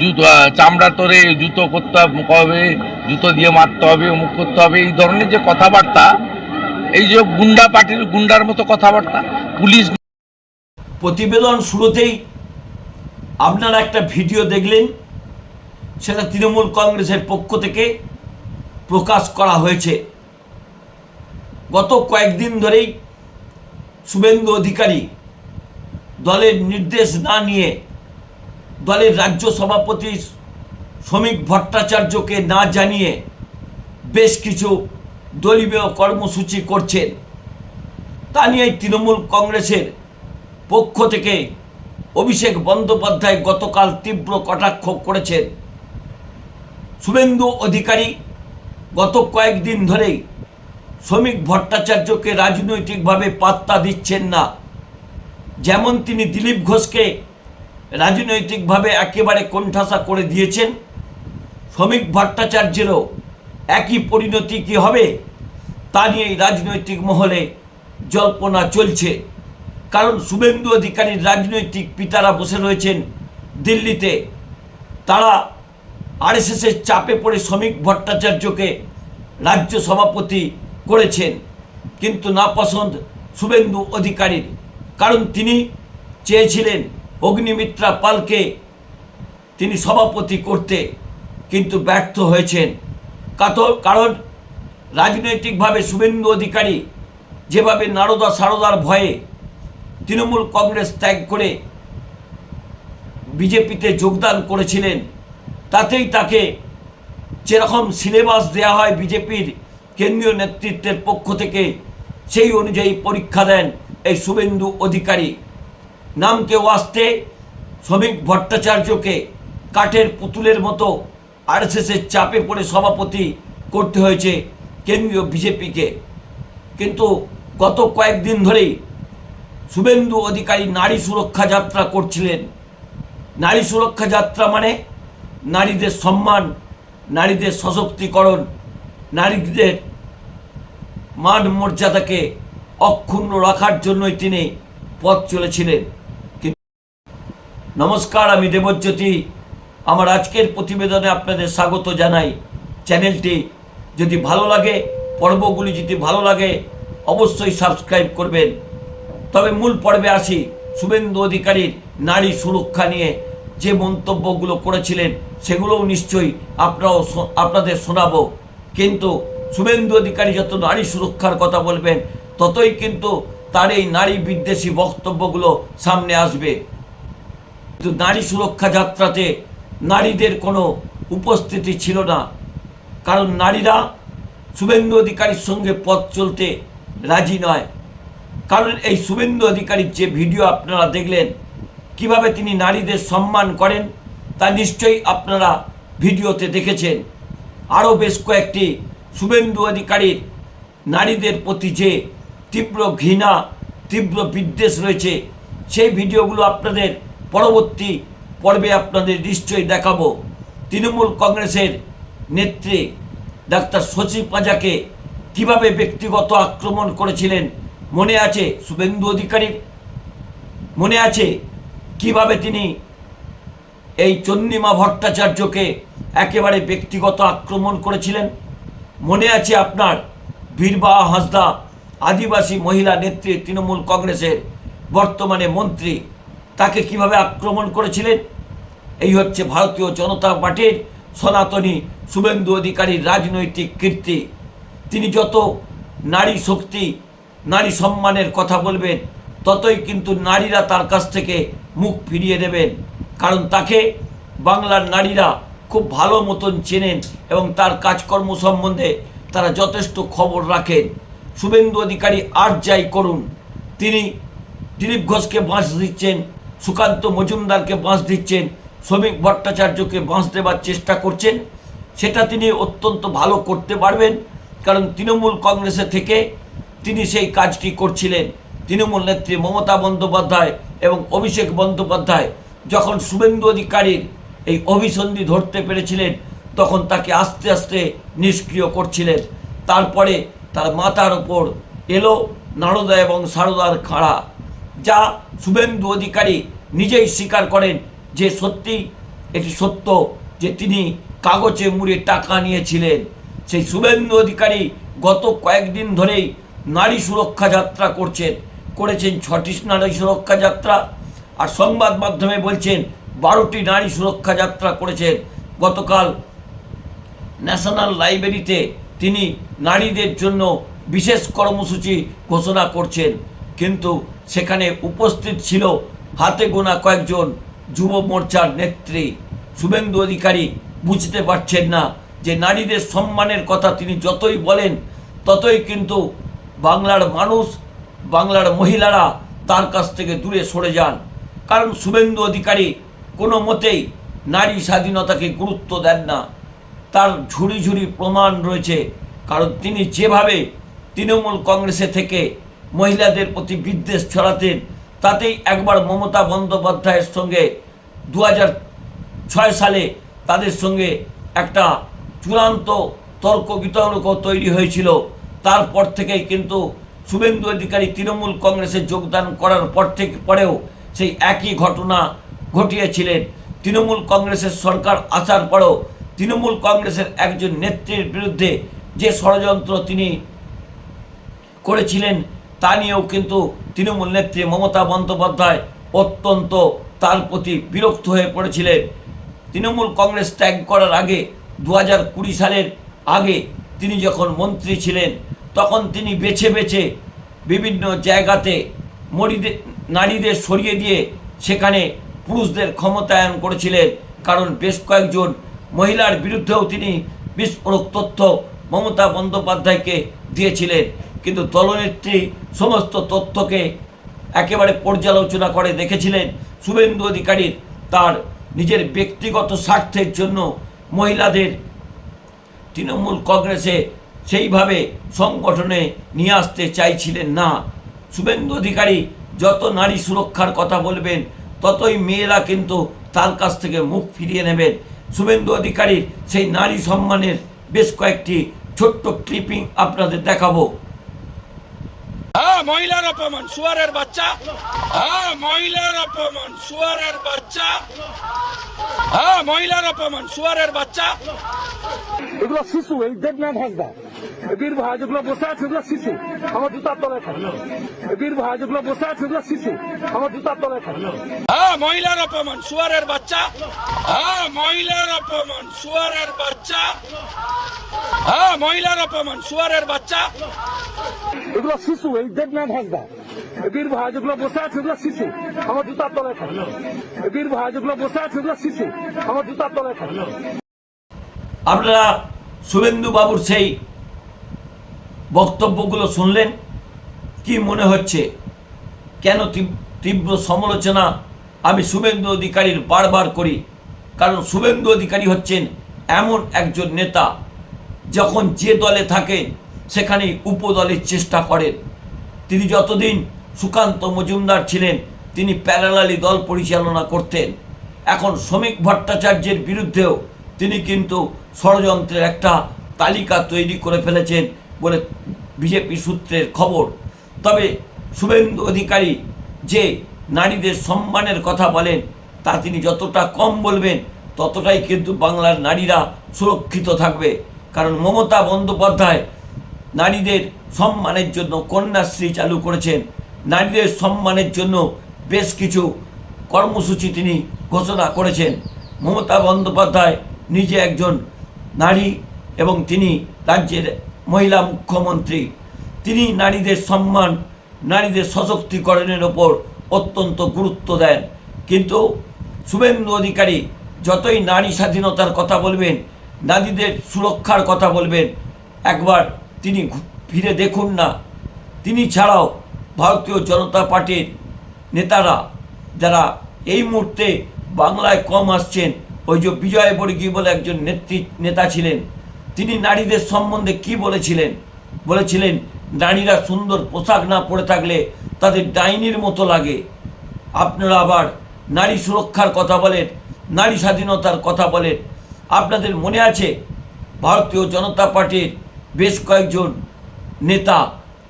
জুতো চামড়া তোরে জুতো করতে হবে, জুতো দিয়ে মারতে হবে, অমুক করতে হবে, এই ধরনের যে কথাবার্তা, এই যে গুন্ডা পার্টির গুন্ডার মতো কথাবার্তা, পুলিশ প্রতিবেদন শুরুতেই আপনারা একটা ভিডিও দেখলেন, সেটা তৃণমূল কংগ্রেসের পক্ষ থেকে প্রকাশ করা হয়েছে। গত কয়েকদিন ধরেই শুভেন্দু অধিকারী দলের নির্দেশ না নিয়ে দলের রাজ্য সভাপতি শ্রমিক ভট্টাচার্যকে না জানিয়ে বেশ কিছু দলীয় কর্মসূচি করছেন। তা নিয়ে তৃণমূল কংগ্রেসের পক্ষ থেকে অভিষেক বন্দ্যোপাধ্যায় গতকাল তীব্র কটাক্ষ করেছেন। শুভেন্দু অধিকারী গত কয়েকদিন ধরেই শ্রমিক ভট্টাচার্যকে রাজনৈতিকভাবে পাত্তা দিচ্ছেন না। যেমন তিনি দিলীপ ঘোষকে রাজনৈতিকভাবে একেবারে কোণঠাসা করে দিয়েছেন। শ্রমিক ভট্টাচার্যেরও একই পরিণতি কি হবে, তা নিয়েই রাজনৈতিক মহলে জল্পনা চলছে। কারণ শুভেন্দু অধিকারীর রাজনৈতিক পিতারা বসে রয়েছেন দিল্লিতে। তারা আরএসএসের চাপে পড়ে শ্রমিক ভট্টাচার্যকে রাজ্য সভাপতি করেছেন। কিন্তু না পছন্দ শুভেন্দু অধিকারীর, কারণ তিনি চেয়েছিলেন অগ্নিমিত্রা পালকে তিনি সভাপতি করতে কিন্তু ব্যর্থ হয়েছেন। কারণ রাজনৈতিকভাবে শুভেন্দু অধিকারী যেভাবে নারদা সারদার ভয়ে তৃণমূল কংগ্রেস ত্যাগ করে বিজেপিতে যোগদান করেছিলেন, তাতেই তাকে যেরকম সিলেবাস দেওয়া হয় বিজেপির কেন্দ্রীয় নেতৃত্বের পক্ষ থেকে, সেই অনুযায়ী পরীক্ষা দেন এই শুভেন্দু অধিকারী। নামকে ওয়াস্তে শ্রমিক ভট্টাচার্যকে কাঠের পুতুলের মতো আরএসএসের চাপে পড়ে সভাপতি করতে হয়েছে কেন্দ্রীয় বিজেপিকে। কিন্তু গত কয়েকদিন ধরেই শুভেন্দু অধিকারী নারী সুরক্ষা যাত্রা করছিলেন। নারী সুরক্ষা যাত্রা মানে নারীদের সম্মান, নারীদের সশক্তিকরণ, নারীদের মান মর্যাদাকে অক্ষুণ্ণ রাখার জন্যই তিনি পথ চলেছিলেন। নমস্কার, আমি দেবজ্যোতি। আমার আজকের প্রতিবেদনে আপনাদের স্বাগত জানাই। চ্যানেলটি যদি ভালো লাগে, পর্বগুলি যদি ভালো লাগে, অবশ্যই সাবস্ক্রাইব করবেন। তবে মূল পর্বে আসি। শুভেন্দু অধিকারীর নারী সুরক্ষা নিয়ে যে মন্তব্যগুলো করেছিলেন, সেগুলোও নিশ্চয়ই আপনারাও আপনাদের শোনাব। কিন্তু শুভেন্দু অধিকারী যত নারী সুরক্ষার কথা বলবেন, ততই কিন্তু তার এই নারী বিদ্বেষী বক্তব্যগুলো সামনে আসবে। নারী সুরক্ষা যাত্রাতে নারীদের কোনো উপস্থিতি ছিল না। কারণ নারীরা শুভেন্দু অধিকারীর সঙ্গে পথ চলতে রাজি নয়। কারণ এই শুভেন্দু অধিকারীর যে ভিডিও আপনারা দেখলেন, কীভাবে তিনি নারীদের সম্মান করেন, তা নিশ্চয়ই আপনারা ভিডিওতে দেখেছেন। আরও বেশ কয়েকটি শুভেন্দু অধিকারীর নারীদের প্রতি যে তীব্র ঘৃণা, তীব্র বিদ্বেষ রয়েছে, সেই ভিডিওগুলো আপনাদের পরবর্তী পর্বে আপনাদের নিশ্চয়ই দেখাবো তৃণমূল কংগ্রেসের নেত্রী ডাক্তার শশী পাজাকে কীভাবে ব্যক্তিগত আক্রমণ করেছিলেন, মনে আছে শুভেন্দু অধিকারীর? মনে আছে কীভাবে তিনি এই চন্দ্রিমা ভট্টাচার্যকে একেবারে ব্যক্তিগত আক্রমণ করেছিলেন? মনে আছে আপনার বীরবা হাসদা আদিবাসী মহিলা নেত্রী তৃণমূল কংগ্রেসের বর্তমানে মন্ত্রী তাকে কীভাবে আক্রমণ করেছিলেন? এই হচ্ছে ভারতীয় জনতা পার্টির সনাতনী শুভেন্দু অধিকারীর রাজনৈতিক কীর্তি। তিনি যত নারী শক্তি, নারী সম্মানের কথা বলবেন, ততই কিন্তু নারীরা তার কাছ থেকে মুখ ফিরিয়ে দেবেন কারণ তাকে বাংলার নারীরা খুব ভালো মতন চেনেন এবং তার কাজকর্ম সম্বন্ধে তারা যথেষ্ট খবর রাখেন। শুভেন্দু অধিকারী আর যাই করুন, তিনি দিলীপ ঘোষকে বাঁশ দিচ্ছেন সুকান্ত মজুমদারকে বাঁশ দিচ্ছেন, শ্রমিক ভট্টাচার্যকে বাঁশ দেবার চেষ্টা করছেন, সেটা তিনি অত্যন্ত ভালো করতে পারবেন, কারণ তৃণমূল কংগ্রেসে থেকে তিনি সেই কাজটি করছিলেন। তৃণমূল নেত্রী মমতা বন্দ্যোপাধ্যায় এবং অভিষেক বন্দ্যোপাধ্যায় যখন শুভেন্দু অধিকারীর এই অভিসন্ধি ধরতে পেরেছিলেন, তখন তাকে আস্তে আস্তে নিষ্ক্রিয় করছিলেন। তারপরে তার মাথার ওপর এলো নারদা এবং সারদার খাড়া। যা শুভেন্দু অধিকারী নিজেই স্বীকার করেন যে সত্যি, এটি সত্য যে তিনি কাগজে মুড়ে টাকা নিয়েছিলেন। সেই শুভেন্দু অধিকারী গত কয়েকদিন ধরেই নারী সুরক্ষা যাত্রা করছেন, করেছেন ছটি নারী সুরক্ষা যাত্রা আর সংবাদ মাধ্যমে বলছেন বারোটি নারী সুরক্ষা যাত্রা করেছেন। গতকাল ন্যাশনাল লাইব্রেরিতে তিনি নারীদের জন্য বিশেষ কর্মসূচি ঘোষণা করছেন। কিন্তু সেখানে উপস্থিত ছিল হাতে গোনা কয়েকজন যুব মোর্চার নেত্রী। শুভেন্দু অধিকারী বুঝতে পারছেন না যে নারীদের সম্মানের কথা তিনি যতই বলেন, ততই কিন্তু বাংলার মানুষ, বাংলার মহিলারা তার কাছ থেকে দূরে সরে যান। কারণ শুভেন্দু অধিকারী কোনো মতেই নারী স্বাধীনতাকে গুরুত্ব দেন না। তার ঝুড়ি ঝুড়ি প্রমাণ রয়েছে। কারণ তিনি যেভাবে তৃণমূল কংগ্রেসে থেকে মহিলাদের প্রতি বিদ্বেষ ছড়াতেন তাতেই একবার মমতা বন্দ্যোপাধ্যায়ের সঙ্গে দু ছয় সালে তাদের সঙ্গে একটা চূড়ান্ত তর্ক বিতর্ক তৈরি হয়েছিল। তারপর থেকেই কিন্তু শুভেন্দু অধিকারী তৃণমূল কংগ্রেসে যোগদান করার পর থেকে পরেও সেই একই ঘটনা ঘটিয়েছিলেন। তৃণমূল কংগ্রেসের সরকার আসার পরেও তৃণমূল কংগ্রেসের একজন নেত্রীর বিরুদ্ধে যে ষড়যন্ত্র তিনি করেছিলেন তা নিয়েও কিন্তু তৃণমূল নেত্রী মমতা বন্দ্যোপাধ্যায় অত্যন্ত তার প্রতি বিরক্ত হয়ে পড়েছিলেন। তৃণমূল কংগ্রেস ত্যাগ করার আগে দু হাজার কুড়ি সালের আগে তিনি যখন মন্ত্রী ছিলেন, তখন তিনি বেছে বেছে বিভিন্ন জায়গাতে মরিদের নারীদের সরিয়ে দিয়ে সেখানে পুরুষদের ক্ষমতায়ন করেছিলেন। কারণ বেশ কয়েকজন মহিলার বিরুদ্ধেও তিনি বিস্ফোরক তথ্য মমতা বন্দ্যোপাধ্যায়কে দিয়েছিলেন। কিন্তু দলনেত্রী সমস্ত তথ্যকে একেবারে পর্যালোচনা করে দেখেছিলেন শুভেন্দু অধিকারীর তার নিজের ব্যক্তিগত স্বার্থের জন্য মহিলাদের তৃণমূল কংগ্রেসে সেইভাবে সংগঠনে নিয়ে আসতে চাইছিলেন না। শুভেন্দু অধিকারী যত নারী সুরক্ষার কথা বলবেন, ততই মেয়েরা কিন্তু তার কাছ থেকে মুখ ফিরিয়ে নেবেন। শুভেন্দু অধিকারীর সেই নারী সম্মানের বেশ কয়েকটি ছোট্ট ক্লিপিং আপনাদের দেখাবো। হ্যাঁ মহিলার অপমান, সুয়ারের বাচ্চা। হ্যাঁ মহিলার অপমান, সুয়ারের বাচ্চা। হ্যাঁ মহিলার অপমান, সুয়ারের বাচ্চা। এগুলো শিশু, এই দেব ম্যান হাসদা বীর ভাই যেগুলো বসে আছে এগুলো শিশু। আমার জুতার তলায় থাকে। বীর ভাই যেগুলো বসে আছে এগুলো শিশু। আমার জুতার তলায় থাকে। হ্যাঁ মহিলার অপমান সুয়ারের বাচ্চা। হ্যাঁ মহিলার অপমান সুয়ারের বাচ্চা। হ্যাঁ মহিলার অপমান সুয়ারের বাচ্চা। এগুলো শিশু এই দেব ম্যান হাসদা বীর ভাই যেগুলো বসে আছে এগুলো শিশু। আমার জুতার তলায় থাকে। বীর ভাই যেগুলো বসে আছে এগুলো শিশু। আমার জুতার তলায় থাকে। আপনারা শুভেন্দু বাবুর সেই বক্তব্যগুলো শুনলেন? কি মনে হচ্ছে? কেন তীব- তীব্র সমালোচনা আমি শুভেন্দু অধিকারীর বারবার করি? কারণ শুভেন্দু অধিকারী হচ্ছেন এমন একজন নেতা, যখন যে দলে থাকেন সেখানে উপদলের চেষ্টা করেন। তিনি যতদিন সুকান্ত মজুমদার ছিলেন, তিনি প্যারালালি দল পরিচালনা করতেন। এখন শ্রমিক ভট্টাচার্যের বিরুদ্ধেও তিনি কিন্তু ষড়যন্ত্রের একটা তালিকা তৈরি করে ফেলেছেন। বলে বিজেপি সূত্রের খবর। তবে শুভেন্দু অধিকারী যে নারীদের সম্মানের কথা বলেন, তা তিনি যতটা কম বলবেন, ততটাই কিন্তু বাংলার নারীরা সুরক্ষিত থাকবে। কারণ মমতা বন্দ্যোপাধ্যায় নারীদের সম্মানের জন্য কন্যাশ্রী চালু করেছেন। নারীদের সম্মানের জন্য বেশ কিছু কর্মসূচি তিনি ঘোষণা করেছেন। মমতা বন্দ্যোপাধ্যায় নিজে একজন নারী এবং তিনি রাজ্যের মহিলা মুখ্যমন্ত্রী, তিনি নারীদের সম্মান, নারীদের সশক্তিকরণের ওপর অত্যন্ত গুরুত্ব দেন। কিন্তু শুভেন্দু অধিকারী যতই নারী স্বাধীনতার কথা বলবেন, নারীদের সুরক্ষার কথা বলবেন, একবার তিনি ফিরে দেখুন না। তিনি ছাড়াও ভারতীয় জনতা পার্টির নেতারা যারা এই মুহূর্তে বাংলায় কম আসছেন, ওই যে বিজয় বর্গী বলে একজন নেত্রী, নেতা ছিলেন তিনি নারীদের সম্বন্ধে কি বলেছিলেন? বলেছিলেন, নারীরা সুন্দর পোশাক না পরে থাকলে তাদের ডাইনির মতো লাগে। আপনারা আবার নারী সুরক্ষার কথা বলেন, নারী স্বাধীনতার কথা বলেন। আপনাদের মনে আছে, ভারতীয় জনতা পার্টির বেশ কয়েকজন নেতা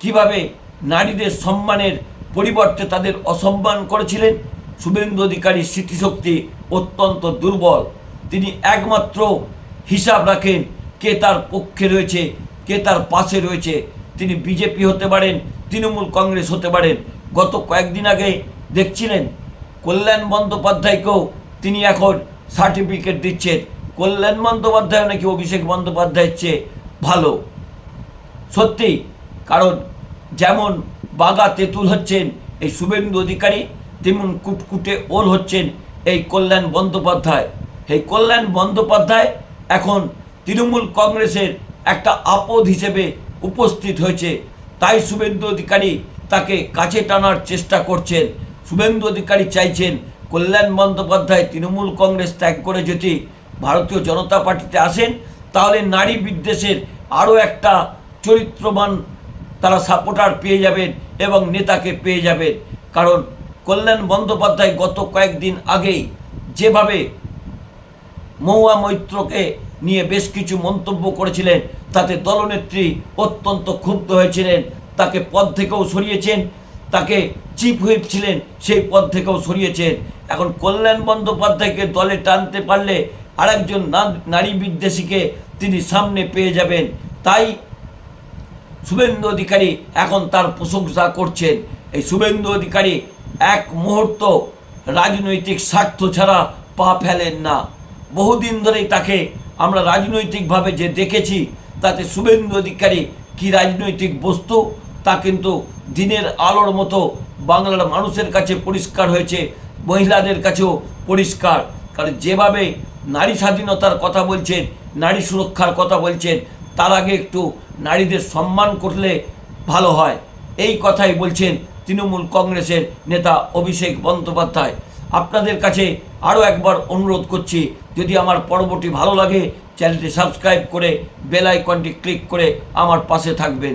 কীভাবে নারীদের সম্মানের পরিবর্তে তাদের অসম্মান করেছিলেন? শুভেন্দু অধিকারী স্মৃতিশক্তি অত্যন্ত দুর্বল। তিনি একমাত্র হিসাব রাখেন কে তার পক্ষে রয়েছে, কে তার পাশে রয়েছে, তিনি বিজেপি হতে পারেন, তৃণমূল কংগ্রেস হতে পারেন। গত কয়েকদিন আগে দেখছিলেন, কল্যাণ বন্দ্যোপাধ্যায়কেও তিনি এখন সার্টিফিকেট দিচ্ছেন। কল্যাণ বন্দ্যোপাধ্যায় নাকি অভিষেক বন্দ্যোপাধ্যায়ের চেয়ে ভালো। সত্যি, কারণ যেমন বাগা তেঁতুল হচ্ছেন, এই শুভেন্দু অধিকারী, তেমন কুটকুটে ওল হচ্ছেন এই কল্যাণ বন্দ্যোপাধ্যায়। এই কল্যাণ বন্দ্যোপাধ্যায় এখন তৃণমূল কংগ্রেসের একটা আপদ হিসেবে উপস্থিত হয়েছে। তাই শুভেন্দু অধিকারী তাকে কাছে টানার চেষ্টা করছেন। শুভেন্দু অধিকারী চাইছেন, কল্যাণ বন্দ্যোপাধ্যায় তৃণমূল কংগ্রেস ত্যাগ করে যদি ভারতীয় জনতা পার্টিতে আসেন, তাহলে নারী বিদ্বেষের আরও একটা চরিত্রবান তারা সাপোর্টার পেয়ে যাবেন এবং নেতাকে পেয়ে যাবেন। কারণ কল্যাণ বন্দ্যোপাধ্যায় গত কয়েকদিন আগেই যেভাবে মৌয়া মৈত্রকে নিয়ে বেশ কিছু মন্তব্য করেছিলেন। তাতে দলনেত্রী অত্যন্ত ক্ষুব্ধ হয়েছিলেন। তাকে পদ থেকেও সরিয়েছেন। তাকে চিফ হুইপ ছিলেন, সেই পদ থেকেও সরিয়েছেন। এখন কল্যাণ বন্দ্যোপাধ্যায়কে দলে টানতে পারলে আরেকজন নারী বিদ্বেষীকে তিনি সামনে পেয়ে যাবেন। তাই শুভেন্দু অধিকারী এখন তার প্রশংসা করছেন। এই শুভেন্দু অধিকারী এক মুহূর্ত রাজনৈতিক স্বার্থ ছাড়া পা ফেলেন না। বহুদিন ধরেই তাকে আমরা রাজনৈতিকভাবে যে দেখেছি, তাতে শুভেন্দু অধিকারী কি রাজনৈতিক বস্তু, তা কিন্তু দিনের আলোর মতো বাংলার মানুষের কাছে পরিষ্কার হয়েছে, মহিলাদের কাছেও পরিষ্কার। কারণ যেভাবে নারী স্বাধীনতার কথা বলছেন, নারী সুরক্ষার কথা বলছেন, তার আগে একটু নারীদের সম্মান করলে ভালো হয়। এই কথাই বলছেন তৃণমূল কংগ্রেসের নেতা অভিষেক বন্দ্যোপাধ্যায়। আপনাদের কাছে আরও একবার অনুরোধ করছি, যদি আমার পর্বটি ভালো লাগে, চ্যানেলটি সাবস্ক্রাইব করে বেল আইকনটি ক্লিক করে আমার পাশে থাকবেন।